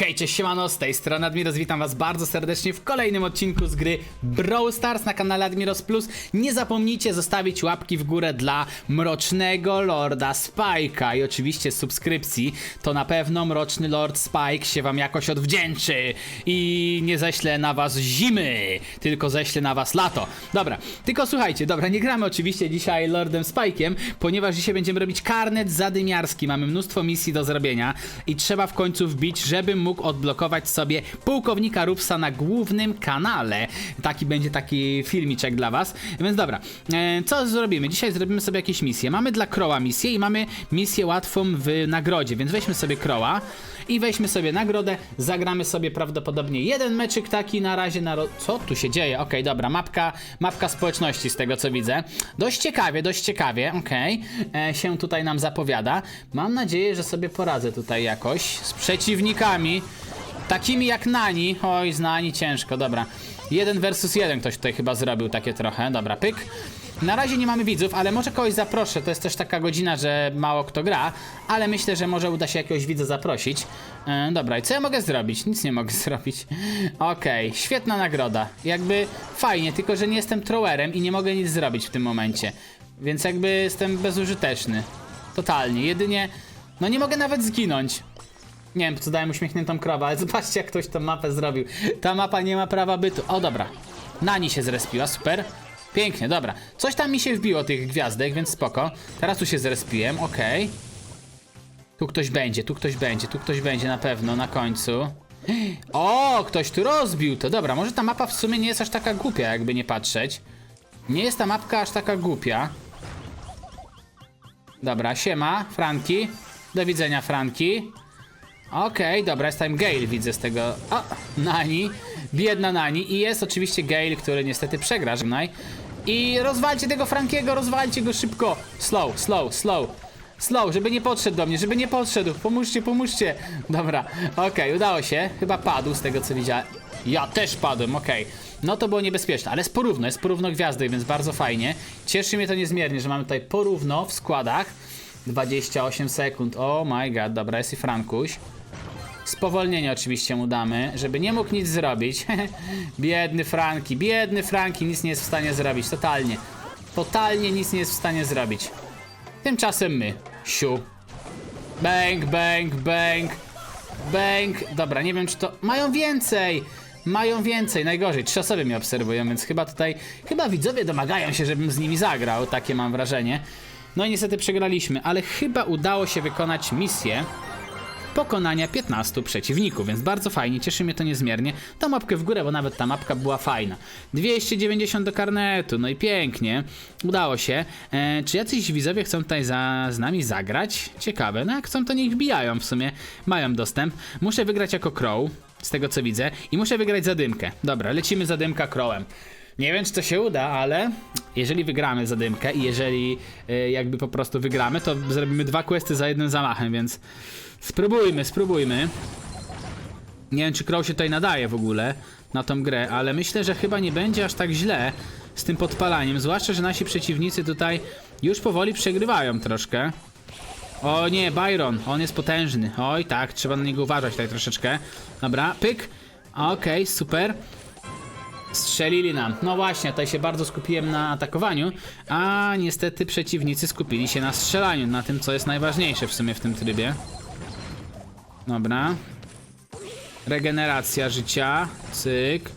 Hej, cześć, siemano, z tej strony Admiros, witam was bardzo serdecznie w kolejnym odcinku z gry Brawl Stars na kanale Admiros Plus. Nie zapomnijcie zostawić łapki w górę dla Mrocznego Lorda Spike'a i oczywiście subskrypcji, to na pewno Mroczny Lord Spike się wam jakoś odwdzięczy i nie ześlę na was zimy, tylko ześlę na was lato. Dobra, tylko słuchajcie, dobra, nie gramy oczywiście dzisiaj Lordem Spike'iem, ponieważ dzisiaj będziemy robić karnet zadymiarski, mamy mnóstwo misji do zrobienia i trzeba w końcu wbić, żeby mógł odblokować sobie pułkownika Rufsa na głównym kanale. Taki będzie taki filmiczek dla was. Więc dobra, e, co zrobimy? Dzisiaj zrobimy sobie jakieś misje. Mamy dla Crowa misję i mamy misję łatwą w nagrodzie, więc weźmy sobie Crowa i weźmy sobie nagrodę, zagramy sobie prawdopodobnie jeden meczyk taki na razie na... Co tu się dzieje? Okej, dobra, mapka, mapka społeczności z tego co widzę. Dość ciekawie, dość ciekawie, okej, e, się tutaj nam zapowiada. Mam nadzieję, że sobie poradzę tutaj jakoś z przeciwnikami, takimi jak Nani. Oj, z Nani ciężko, dobra. Jeden versus jeden ktoś tutaj chyba zrobił takie trochę, dobra, pyk. Na razie nie mamy widzów, ale może kogoś zaproszę. To jest też taka godzina, że mało kto gra, ale myślę, że może uda się jakiegoś widza zaprosić. E, dobra, i co ja mogę zrobić? Nic nie mogę zrobić. Okej, świetna nagroda. Jakby fajnie, tylko że nie jestem trowerem i nie mogę nic zrobić w tym momencie. Więc jakby jestem bezużyteczny. Totalnie. Jedynie, no nie mogę nawet zginąć. Nie wiem, co dałem uśmiechniętą krowę, ale zobaczcie, jak ktoś tą mapę zrobił. Ta mapa nie ma prawa bytu. O, dobra. Nani się zrespiła, super. Pięknie, dobra. Coś tam mi się wbiło tych gwiazdek, więc spoko. Teraz tu się zrespiłem, okej. Tu ktoś będzie, tu ktoś będzie, tu ktoś będzie na pewno, na końcu. O, ktoś tu rozbił to. Dobra, może ta mapa w sumie nie jest aż taka głupia, jakby nie patrzeć. Nie jest ta mapka aż taka głupia. Dobra, siema, Franki. Do widzenia, Franki. Okej, dobra, jest tam Gale, widzę z tego. O, Nani. Biedna Nani. I jest oczywiście Gale, który niestety przegra, żegnaj. I rozwalcie tego Frankiego, rozwalcie go szybko. Slow, slow, slow. Slow, żeby nie podszedł do mnie, żeby nie podszedł. Pomóżcie, pomóżcie. Dobra, okej, udało się. Chyba padł z tego co widziałem. Ja też padłem, okej. No to było niebezpieczne, ale jest porówno, jest porówno gwiazdek, więc bardzo fajnie. Cieszy mnie to niezmiernie, że mamy tutaj porówno w składach. 28 sekund, oh my god, dobra, jest i Frankuś. Spowolnienie oczywiście mu damy, żeby nie mógł nic zrobić. biedny Franki, biedny Franki, nic nie jest w stanie zrobić, totalnie. Totalnie nic nie jest w stanie zrobić. Tymczasem my. Siu. Bang, bang, bang. Bang. Dobra, nie wiem czy to... Mają więcej! Mają więcej, najgorzej. Trzy osoby mnie obserwują, więc chyba tutaj... Chyba widzowie domagają się, żebym z nimi zagrał, takie mam wrażenie. No i niestety przegraliśmy, ale chyba udało się wykonać misję pokonania 15 przeciwników, więc bardzo fajnie, cieszy mnie to niezmiernie. To mapkę w górę, bo nawet ta mapka była fajna. 290 do karnetu, no i pięknie, udało się. E, czy jacyś widzowie chcą tutaj za, z nami zagrać? Ciekawe, no jak chcą to niech wbijają w sumie, mają dostęp. Muszę wygrać jako Crow, z tego co widzę, i muszę wygrać zadymkę. Dobra, lecimy zadymka Crowem. Nie wiem, czy to się uda, ale jeżeli wygramy zadymkę i jeżeli e, jakby po prostu wygramy, to zrobimy dwa questy za jednym zamachem, więc spróbujmy, spróbujmy. Nie wiem, czy Crow się tutaj nadaje w ogóle na tą grę, ale myślę, że chyba nie będzie aż tak źle z tym podpalaniem, zwłaszcza, że nasi przeciwnicy tutaj już powoli przegrywają troszkę. O nie, Byron, on jest potężny. Oj, tak, trzeba na niego uważać tutaj troszeczkę. Dobra, pyk. Okej, super. Strzelili nam. No właśnie, tutaj się bardzo skupiłem na atakowaniu, a niestety przeciwnicy skupili się na strzelaniu, na tym, co jest najważniejsze w sumie w tym trybie. Dobra. Regeneracja życia. Cyk.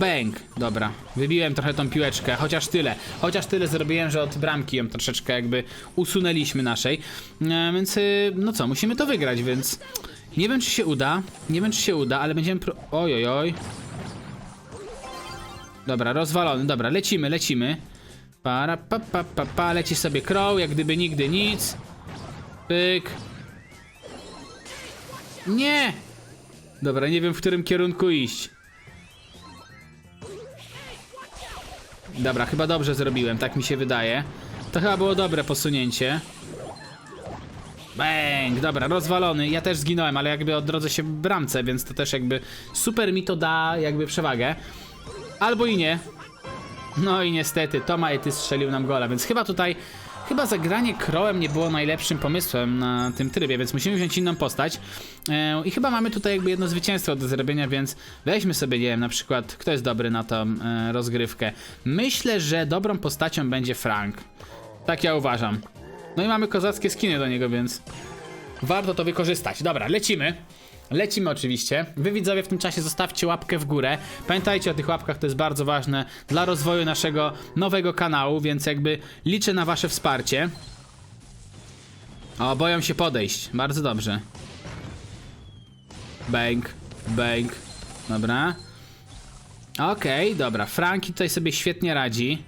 Bang. Dobra. Wybiłem trochę tą piłeczkę, chociaż tyle. Chociaż tyle zrobiłem, że od bramki ją troszeczkę jakby usunęliśmy naszej. E, więc y, no co, musimy to wygrać, więc nie wiem czy się uda. Nie wiem czy się uda, ale będziemy pro... Oj, oj, oj. Dobra, rozwalony. Dobra, lecimy, lecimy. Para, pa, pa, pa, pa. Leci sobie Crow, jak gdyby nigdy nic. Pyk. Nie! Dobra, nie wiem w którym kierunku iść. Dobra, chyba dobrze zrobiłem, tak mi się wydaje. To chyba było dobre posunięcie. Bang, dobra, rozwalony. Ja też zginąłem, ale jakby odrodzę się w bramce, więc to też jakby super mi to da jakby przewagę. Albo i nie. No i niestety, Toma Ety strzelił nam gola, więc chyba tutaj chyba zagranie Crowem nie było najlepszym pomysłem na tym trybie, więc musimy wziąć inną postać. E, I chyba mamy tutaj jakby jedno zwycięstwo do zrobienia, więc weźmy sobie, nie wiem, na przykład, kto jest dobry na tą e, rozgrywkę. Myślę, że dobrą postacią będzie Frank. Tak ja uważam. No i mamy kozackie skiny do niego, więc warto to wykorzystać. Dobra, lecimy. Lecimy oczywiście. Wy widzowie w tym czasie zostawcie łapkę w górę. Pamiętajcie o tych łapkach, to jest bardzo ważne dla rozwoju naszego nowego kanału, więc jakby liczę na wasze wsparcie. O, boją się podejść. Bardzo dobrze. Bang, bang. Dobra. Okej, dobra. Franki tutaj sobie świetnie radzi.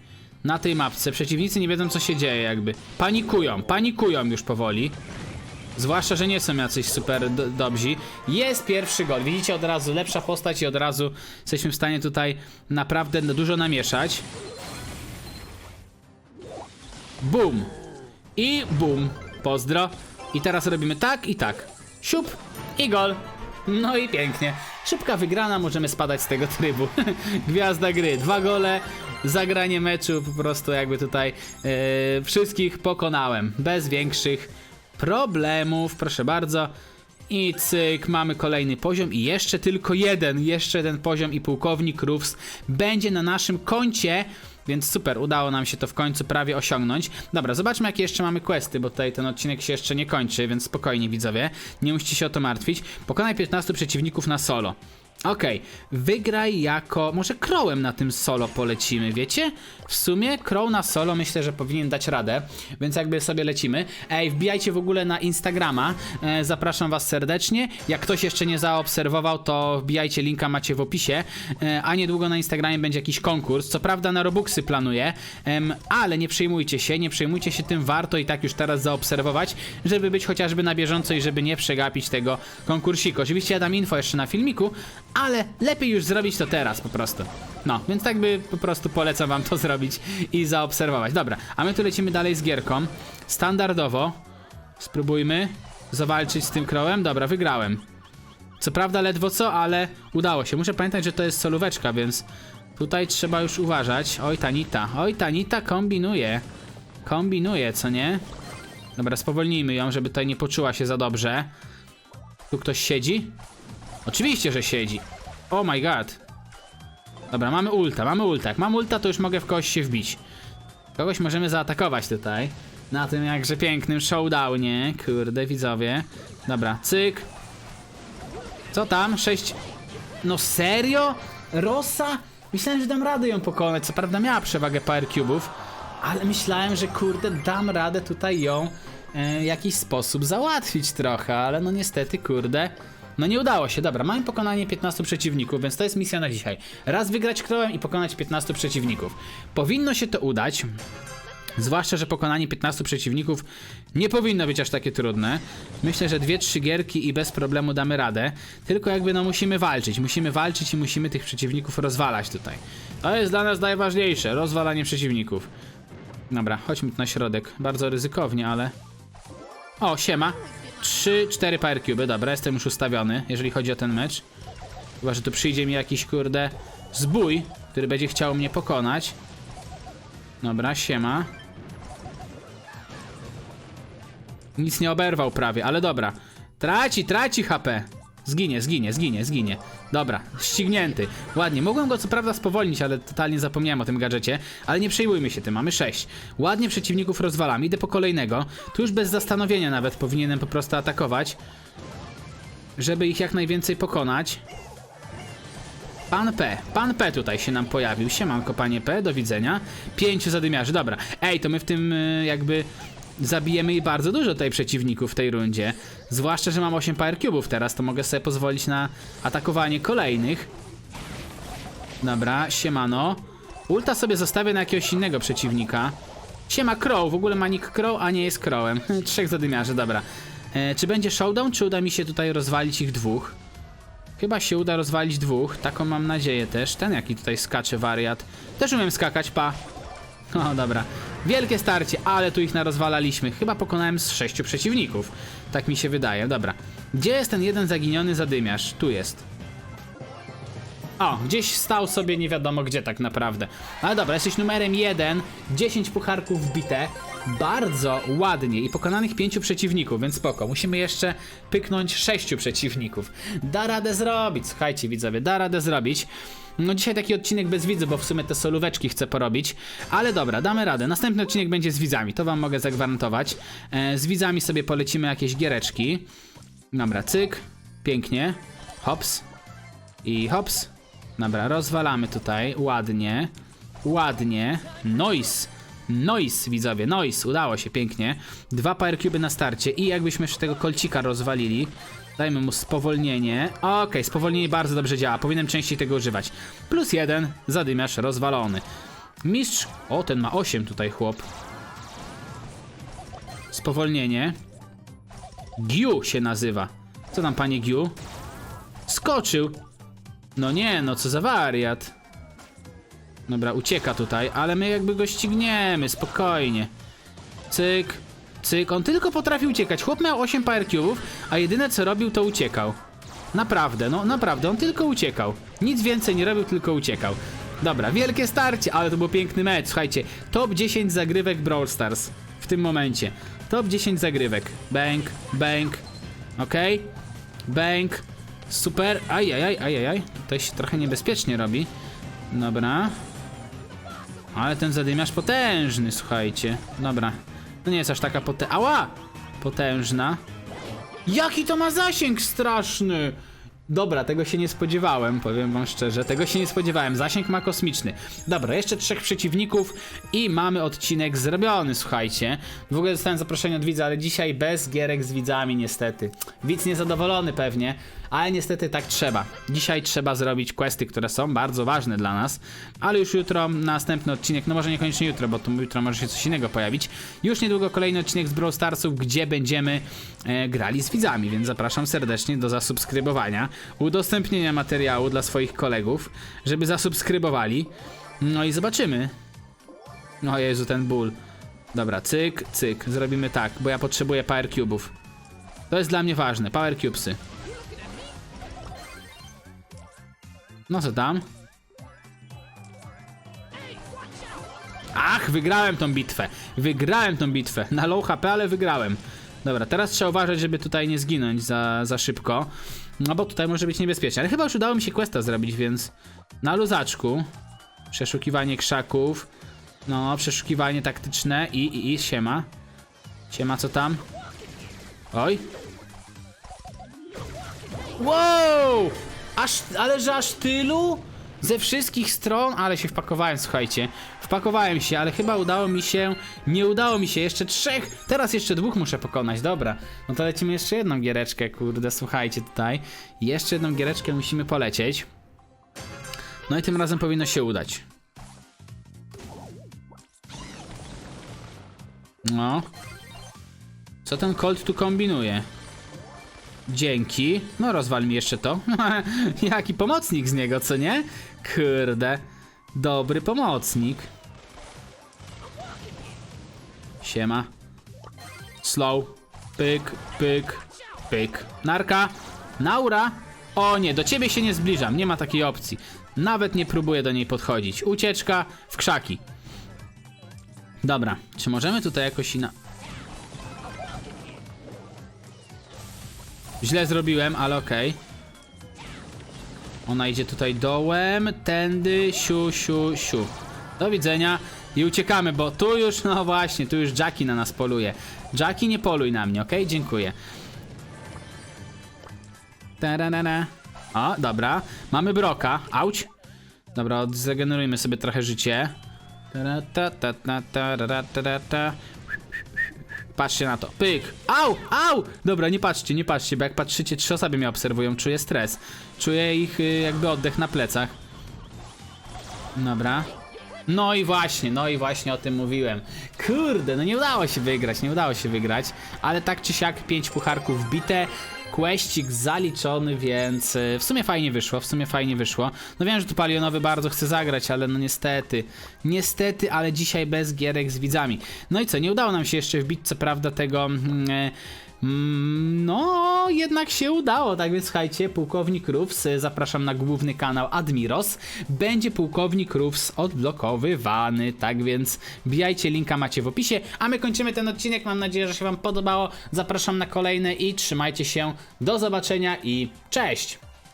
Na tej mapce. Przeciwnicy nie wiedzą co się dzieje jakby. Panikują, panikują już powoli. Zwłaszcza, że nie są jacyś super do dobrzy. Jest pierwszy gol. Widzicie od razu lepsza postać i od razu jesteśmy w stanie tutaj naprawdę dużo namieszać. Bum. I bum. Pozdro. I teraz robimy tak i tak. Siup i gol. No i pięknie. Szybka wygrana, możemy spadać z tego trybu. Gwiazda gry, dwa gole, zagranie meczu, po prostu jakby tutaj e, wszystkich pokonałem. Bez większych problemów, proszę bardzo. I cyk, mamy kolejny poziom i jeszcze tylko jeden, jeszcze jeden poziom i pułkownik Rufs będzie na naszym koncie, więc super, udało nam się to w końcu prawie osiągnąć. Dobra, zobaczmy jakie jeszcze mamy questy, bo tutaj ten odcinek się jeszcze nie kończy, więc spokojnie widzowie, nie musicie się o to martwić. Pokonaj 15 przeciwników na solo. Okej, wygraj jako. Może Crowem na tym solo polecimy, wiecie? W sumie Crow na solo myślę, że powinien dać radę, więc jakby sobie lecimy. Ej, wbijajcie w ogóle na Instagrama, e, zapraszam was serdecznie. Jak ktoś jeszcze nie zaobserwował, to wbijajcie, linka macie w opisie. E, a niedługo na Instagramie będzie jakiś konkurs. Co prawda na Robuxy planuję, ale nie przejmujcie się, nie przejmujcie się tym, warto i tak już teraz zaobserwować, żeby być chociażby na bieżąco i żeby nie przegapić tego konkursiku. Oczywiście ja dam info jeszcze na filmiku, ale lepiej już zrobić to teraz po prostu. No, więc tak by po prostu polecam wam to zrobić i zaobserwować. Dobra, a my tu lecimy dalej z gierką. Standardowo spróbujmy zawalczyć z tym krowem. Dobra, wygrałem. Co prawda ledwo co, ale udało się. Muszę pamiętać, że to jest solóweczka, więc tutaj trzeba już uważać. Oj, Tanita. Oj, Tanita kombinuje. Kombinuje, co nie? Dobra, spowolnijmy ją, żeby tutaj nie poczuła się za dobrze. Tu ktoś siedzi? Oczywiście, że siedzi. Oh my god. Dobra, mamy ulta, mamy ulta. Jak mam ulta, to już mogę w kogoś się wbić. Kogoś możemy zaatakować tutaj. Na tym jakże pięknym showdownie. Kurde, widzowie. Dobra, cyk. Co tam? Sześć... No serio? Rosa? Myślałem, że dam radę ją pokonać. Co prawda miała przewagę power cubów, ale myślałem, że kurde, dam radę tutaj ją e, w jakiś sposób załatwić trochę, ale no niestety, kurde. No nie udało się, dobra, mamy pokonanie 15 przeciwników, więc to jest misja na dzisiaj. Raz wygrać krołem i pokonać 15 przeciwników. Powinno się to udać. Zwłaszcza, że pokonanie 15 przeciwników nie powinno być aż takie trudne. Myślę, że dwie, trzy gierki i bez problemu damy radę. Tylko jakby no musimy walczyć. Musimy walczyć i musimy tych przeciwników rozwalać tutaj. To jest dla nas najważniejsze, rozwalanie przeciwników. Dobra, chodźmy na środek. Bardzo ryzykownie, ale... O, siema. 3-4 power cube, dobra, jestem już ustawiony, jeżeli chodzi o ten mecz. Chyba, że tu przyjdzie mi jakiś, kurde, zbój, który będzie chciał mnie pokonać. Dobra, siema. Nic nie oberwał prawie, ale dobra. Traci, traci HP. Zginie, zginie, zginie, zginie. Dobra, ścignięty. Ładnie. Mogłem go co prawda spowolnić, ale totalnie zapomniałem o tym gadżecie. Ale nie przejmujmy się tym, mamy 6. Ładnie przeciwników rozwalam. Idę po kolejnego. Tu już bez zastanowienia nawet powinienem po prostu atakować. Żeby ich jak najwięcej pokonać. Pan P. Pan P tutaj się nam pojawił. Siemanko, panie P, do widzenia. Pięciu zadymiarzy, dobra. Ej, to my w tym y, jakby zabijemy i bardzo dużo tutaj przeciwników w tej rundzie. Zwłaszcza, że mam 8 power cubów teraz, to mogę sobie pozwolić na atakowanie kolejnych. Dobra, siemano. Ulta sobie zostawię na jakiegoś innego przeciwnika. Siema Crow, w ogóle ma nick Crow, a nie jest Crowem. Trzech zadymiarzy, dobra. E, czy będzie showdown, czy uda mi się tutaj rozwalić ich dwóch? Chyba się uda rozwalić dwóch, taką mam nadzieję też. Ten jaki tutaj skacze wariat. Też umiem skakać, pa. O, dobra. Wielkie starcie, ale tu ich narozwalaliśmy. Chyba pokonałem z sześciu przeciwników. Tak mi się wydaje, dobra. Gdzie jest ten jeden zaginiony zadymiarz? Tu jest. O, gdzieś stał sobie nie wiadomo gdzie tak naprawdę. Ale dobra, jesteś numerem jeden, 10 pucharków wbite. bardzo ładnie i pokonanych pięciu przeciwników, więc spoko. Musimy jeszcze pyknąć sześciu przeciwników. Da radę zrobić, słuchajcie widzowie, da radę zrobić. No dzisiaj taki odcinek bez widzy, bo w sumie te solóweczki chcę porobić, ale dobra, damy radę. Następny odcinek będzie z widzami, to wam mogę zagwarantować. E, z widzami sobie polecimy jakieś giereczki. Dobra, cyk, pięknie, hops i hops. Dobra, rozwalamy tutaj, ładnie, ładnie, noise. Noise, widzowie, noise, udało się pięknie. Dwa power cube na starcie i jakbyśmy jeszcze tego kolcika rozwalili. Dajmy mu spowolnienie. Okej, spowolnienie bardzo dobrze działa, powinienem częściej tego używać. Plus jeden, zadymiarz rozwalony. Mistrz, o ten ma 8 tutaj chłop. Spowolnienie. Giu się nazywa. Co tam panie Giu? Skoczył. No nie, no co za wariat. Dobra, ucieka tutaj, ale my jakby go ścigniemy, spokojnie. Cyk, cyk, on tylko potrafi uciekać. Chłop miał 8 power a jedyne co robił to uciekał. Naprawdę, no naprawdę, on tylko uciekał. Nic więcej nie robił, tylko uciekał. Dobra, wielkie starcie, ale to był piękny mecz. Słuchajcie, top 10 zagrywek Brawl Stars w tym momencie. Top 10 zagrywek. Bang, bang, okej, bang, super, ajajaj, ajajaj. Tutaj się trochę niebezpiecznie robi. Dobra. Ale ten zadymiarz potężny, słuchajcie. Dobra. To nie jest aż taka potężna. Ała! Potężna. Jaki to ma zasięg straszny! Dobra, tego się nie spodziewałem, powiem wam szczerze. Tego się nie spodziewałem. Zasięg ma kosmiczny. Dobra, jeszcze trzech przeciwników i mamy odcinek zrobiony, słuchajcie. W ogóle dostałem zaproszenie od widza, ale dzisiaj bez gierek z widzami, niestety. Widz niezadowolony pewnie, ale niestety tak trzeba. Dzisiaj trzeba zrobić questy, które są bardzo ważne dla nas, ale już jutro następny odcinek, no może niekoniecznie jutro, bo tu jutro może się coś innego pojawić. Już niedługo kolejny odcinek z Brawl Starsów, gdzie będziemy e, grali z widzami, więc zapraszam serdecznie do zasubskrybowania, udostępnienia materiału dla swoich kolegów, żeby zasubskrybowali. No i zobaczymy. O Jezu, ten ból. Dobra, cyk, cyk, zrobimy tak, bo ja potrzebuję power cube'ów. To jest dla mnie ważne, power cubesy. No co tam? Ach, wygrałem tą bitwę. Wygrałem tą bitwę. Na low HP, ale wygrałem. Dobra, teraz trzeba uważać, żeby tutaj nie zginąć za, za szybko. No bo tutaj może być niebezpiecznie. Ale chyba już udało mi się questa zrobić, więc na luzaczku. Przeszukiwanie krzaków. No, przeszukiwanie taktyczne i, i, i siema. Siema, co tam? Oj. Wow! Aż, ale że aż tylu? Ze wszystkich stron, ale się wpakowałem, słuchajcie. Wpakowałem się, ale chyba udało mi się. Nie udało mi się, jeszcze trzech. Teraz jeszcze dwóch muszę pokonać, dobra. No to lecimy jeszcze jedną giereczkę, kurde, słuchajcie tutaj. Jeszcze jedną giereczkę musimy polecieć. No i tym razem powinno się udać. No. Co ten Colt tu kombinuje? Dzięki. No rozwal mi jeszcze to. Jaki pomocnik z niego, co nie? Kurde. Dobry pomocnik. Siema. Slow. Pyk, pyk, pyk. Narka. Naura. O nie, do ciebie się nie zbliżam. Nie ma takiej opcji. Nawet nie próbuję do niej podchodzić. Ucieczka w krzaki. Dobra, czy możemy tutaj jakoś ina... Źle zrobiłem, ale okej. Ona idzie tutaj dołem, tędy, siu, siu, siu. Do widzenia i uciekamy, bo tu już, no właśnie, tu już Jackie na nas poluje. Jackie, nie poluj na mnie, okej? Dziękuję. Tararara. O, dobra. Mamy Broka. Auć. Dobra, zregenerujmy sobie trochę życie. Tarata, ta, ta, tarara, tarata. Patrzcie na to. Pyk. Au! Au! Dobra, nie patrzcie, nie patrzcie, bo jak patrzycie, trzy osoby mnie obserwują, czuję stres. Czuję ich y, jakby oddech na plecach. Dobra. No i właśnie, no i właśnie o tym mówiłem. Kurde, no nie udało się wygrać, nie udało się wygrać, ale tak czy siak pięć pucharków wbite, questik zaliczony, więc y, w sumie fajnie wyszło, w sumie fajnie wyszło. No wiem, że tu palionowy bardzo chce zagrać, ale no niestety, niestety, ale dzisiaj bez gierek z widzami. No i co, nie udało nam się jeszcze wbić co prawda tego... E, Mm, no, jednak się udało, tak więc słuchajcie, pułkownik Rufs, y, zapraszam na główny kanał Admiros, będzie pułkownik Rufs odblokowywany, tak więc bijajcie, linka macie w opisie, a my kończymy ten odcinek, mam nadzieję, że się wam podobało, zapraszam na kolejny i trzymajcie się, do zobaczenia i cześć!